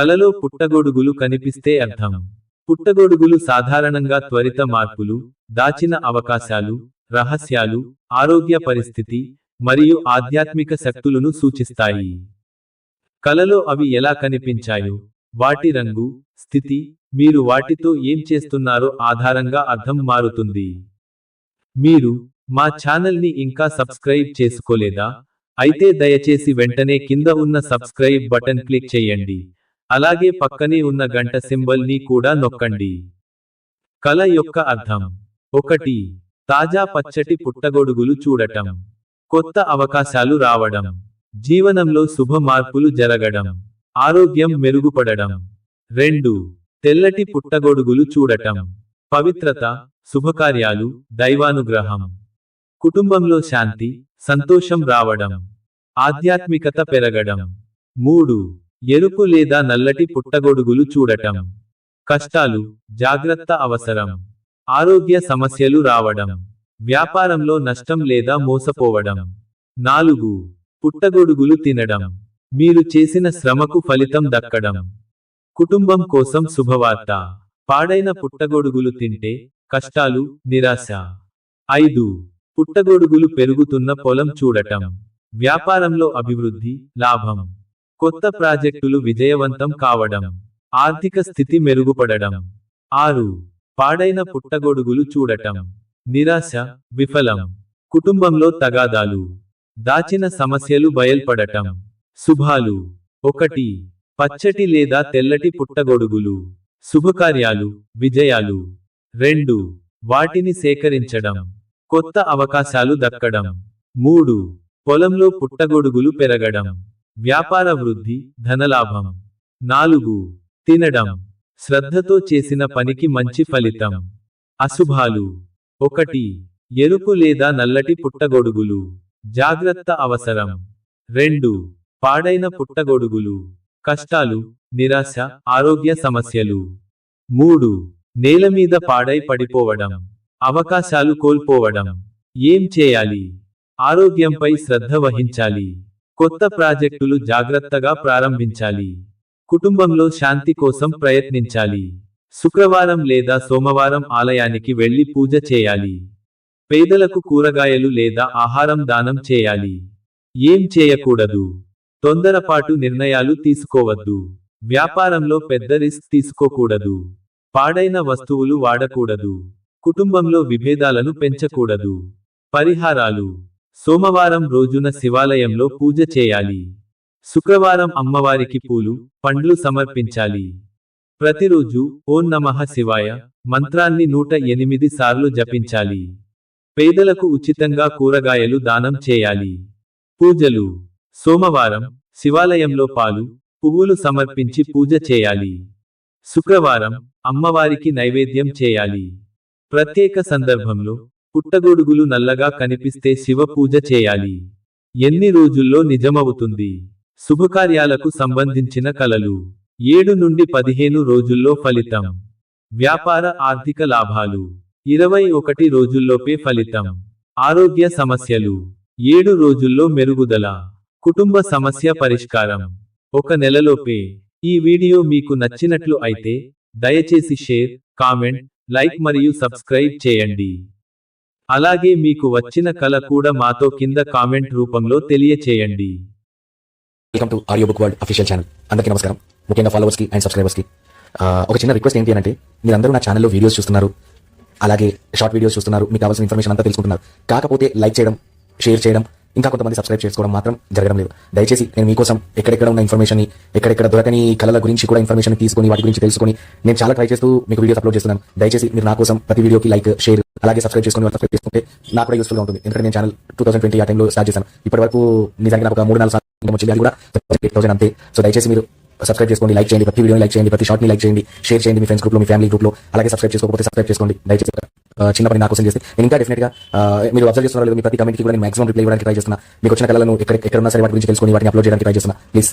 కలలో పుట్టగొడుగులు కనిపిస్తే అర్థం. పుట్టగొడుగులు సాధారణంగా త్వరిత మార్పులు దాచిన అవకాశాలు రహస్యాలు ఆరోగ్య పరిస్థితి మరియు ఆధ్యాత్మిక శక్తులను సూచిస్తాయి. కలలో అవి ఎలా కనిపించాయో వాటి రంగు స్థితి మీరు వాటితో ఏం చేస్తున్నారో ఆధారంగా అర్థం మారుతుంది. మీరు మా ఛానల్ని ఇంకా సబ్స్క్రైబ్ చేసుకోలేదా? అయితే దయచేసి వెంటనే కింద ఉన్న సబ్స్క్రైబ్ బటన్ క్లిక్ చేయండి. అలాగే పక్కనే ఉన్న గంట సింబల్ని కూడా నొక్కండి. కల యొక్క అర్థం. ఒకటి తాజా పచ్చటి పుట్టగొడుగులు చూడటం. కొత్త అవకాశాలు రావడం. జీవనంలో శుభ మార్పులు జరగడం. ఆరోగ్యం మెరుగుపడడం. రెండు తెల్లటి పుట్టగొడుగులు చూడటం. పవిత్రత శుభకార్యాలు దైవానుగ్రహం. కుటుంబంలో శాంతి సంతోషం రావడం. ఆధ్యాత్మికత పెరగడం. మూడు ఎరుపు లేదా నల్లటి పుట్టగొడుగులు చూడటం. కష్టాలు జాగ్రత్త అవసరం. ఆరోగ్య సమస్యలు రావడం. వ్యాపారంలో నష్టం లేదా మోసపోవడం. నాలుగు పుట్టగొడుగులు తినడం. మీరు చేసిన శ్రమకు ఫలితం దక్కడం. కుటుంబం కోసం శుభవార్త. పాడైన పుట్టగొడుగులు తింటే కష్టాలు నిరాశ. ఐదు పుట్టగొడుగులు పెరుగుతున్న పొలం చూడటం. వ్యాపారంలో అభివృద్ధి లాభం. కొత్త ప్రాజెక్టులు విజయవంతం కావడం ఆర్థిక స్థితి మెరుగుపడడం. ఆరు పాడైన పుట్టగొడుగులు చూడటం. నిరాశ విఫలం. కుటుంబంలో తగాదాలు. దాచిన సమస్యలు బయల్పడటం. శుభాలు. ఒకటి పచ్చటి లేదా తెల్లటి పుట్టగొడుగులు. శుభకార్యాలు విజయాలు. రెండు వాటిని సేకరించడం. కొత్త అవకాశాలు దక్కడం. మూడు పొలంలో పుట్టగొడుగులు పెరగడం. వ్యాపార వృద్ధి ధనలాభం. నాలుగు తినడం. శ్రద్ధతో చేసిన పనికి మంచి ఫలితం. అశుభాలు. ఒకటి ఎరుపు లేదా నల్లటి పుట్టగొడుగులు. జాగ్రత్త అవసరం. రెండు పాడైన పుట్టగొడుగులు. కష్టాలు నిరాశ ఆరోగ్య సమస్యలు. మూడు నేల మీద పాడై పడిపోవడం. అవకాశాలు కోల్పోవడం. ఏం చేయాలి? ఆరోగ్యంపై శ్రద్ధ వహించాలి. కొత్త ప్రాజెక్టులు జాగ్రత్తగా ప్రారంభించాలి. కుటుంబంలో శాంతి కోసం ప్రయత్నించాలి. శుక్రవారం లేదా సోమవారం ఆలయానికి వెళ్ళి పూజ చేయాలి. పేదలకు కూరగాయలు లేదా ఆహారం దానం చేయాలి. ఏం చేయకూడదు. తొందరపాటు నిర్ణయాలు తీసుకోవద్దు. వ్యాపారంలో పెద్ద రిస్క్ తీసుకోకూడదు. పాడైన వస్తువులు వాడకూడదు. కుటుంబంలో విభేదాలను పెంచకూడదు. పరిహారాలు. సోమవారం రోజున శివాలయంలో పూజ చేయాలి. శుక్రవారం అమ్మవారికి పూలు పండ్లు సమర్పించాలి. ప్రతిరోజు ఓం నమః శివాయ మంత్రాన్ని నూట ఎనిమిది సార్లు జపించాలి. పేదలకు ఉచితంగా కూరగాయలు దానం చేయాలి. పూజలు. సోమవారం శివాలయంలో పాలు పువ్వులు సమర్పించి పూజ చేయాలి. శుక్రవారం అమ్మవారికి నైవేద్యం చేయాలి. ప్రత్యేక సందర్భంలో పుట్టగొడుగులు నల్లగా కనిపిస్తే శివ పూజ చేయాలి. ఎన్ని రోజుల్లో నిజమవుతుంది? శుభకార్యాలకు సంబంధించిన కలలు. ఏడు నుండి పదిహేను రోజుల్లో ఫలితం. వ్యాపార ఆర్థిక లాభాలు. ఇరవై ఒకటి రోజుల్లోపే ఫలితం. ఆరోగ్య సమస్యలు. ఏడు రోజుల్లో మెరుగుదల. కుటుంబ సమస్య పరిష్కారం. ఒక నెలలోపే. ఈ వీడియో మీకు నచ్చినట్లు అయితే దయచేసి షేర్ కామెంట్ లైక్ మరియు సబ్స్క్రైబ్ చేయండి. అలాగే మీకు వచ్చిన కల కూడా మాతో కింద కామెంట్ రూపంలో తెలియచేయండి. Welcome to audio book world official channel అందరికీ నమస్కారం. ముఖ్యంగా ఫాలోవర్స్ అండ్ సబ్స్క్రైబర్స్కి. ఒక చిన్న రిక్వెస్ట్ ఏంటి అంటే మీరందరూ నా ఛానల్లో వీడియోస్ చూస్తున్నారు. అలాగే షార్ట్ వీడియోస్ చూస్తున్నారు. మీకు కావాల్సిన ఇన్ఫర్మేషన్ అంతా తెలుసుకుంటున్నారు. కాకపోతే లైక్ చేయడం షేర్ చేయడం ఇంకా కొంతమంది సబ్స్క్రైబ్ చేసుకోవడం మాత్రం జరగడం లేదు. దయచేసి నేను మీకోసం ఎక్కడెక్కడ ఉన్న ఇన్ఫర్మేషన్ ఎక్కడెక్కడ దొరకని కళల గురించి కూడా ఇన్ఫర్మేషన్ తీసుకొని వాటి గురించి తెలుసుకొని నేను చాలా ట్రై చేస్తూ మీకు వీడియోస్ అప్లోడ్ చేస్తున్నాను. దయచేసి మీరు నా కోసం ప్రతి వీడియోకి లైక్ షేర్ అలాగే సబ్స్క్రైబ్ చేసుకుని సబ్స్క్రైబ్ చేసుకుంటే నాకు కూడా యూస్ఫుల్ ఉంటుంది. ఎందుకంటే నేను ఛానల్ టూ థౌసండ్ ట్వంటీ ఆ టైంలో స్టార్ట్ చేశాను. ఇప్పటి వరకు నిజంగా నాకు ఒక మూడు నాలుగు సార్లు వచ్చింది అది కూడా ఎయిట్ థౌసండ్ అంతే. సో దయచేసి మీరు సబ్స్క్రైబ్ చేసుకోండి లైక్ చేయండి ప్రతి వీడియోని లైక్ చేయండి ప్రతి షార్ట్ లైక్ చేయండి షేర్ చేయండి మీ ఫ్రెండ్స్ గ్రూప్లో మీ ఫ్యామిలీ గ్రూప్లో అలాగే సబ్స్క్రైబ్ చేసుకోకపోతే సబ్స్క్రైబ్ చేసుకోండి. దయచేసి ఆ, చిన్న పని నా కోసం చేస్తే. నేను ఇంకా డెఫినెట్గా మీరు అబ్జర్వ్ చేస్తున్నారు లేదు మీ ప్రతి కమెంట్కి కూడా నేను మాక్సిమం రిప్లై ఇవ్వడానికి ట్రై చేస్తున్నా. మీకు వచ్చిన కళలను ఎక్కడ ఎక్కడ ఉన్నా సరే వాటి గురించి తెలుసుకొని వాటిని అప్లోడ్ చేయడానికి ట్రై చేస్తున్నా. ప్లీజ్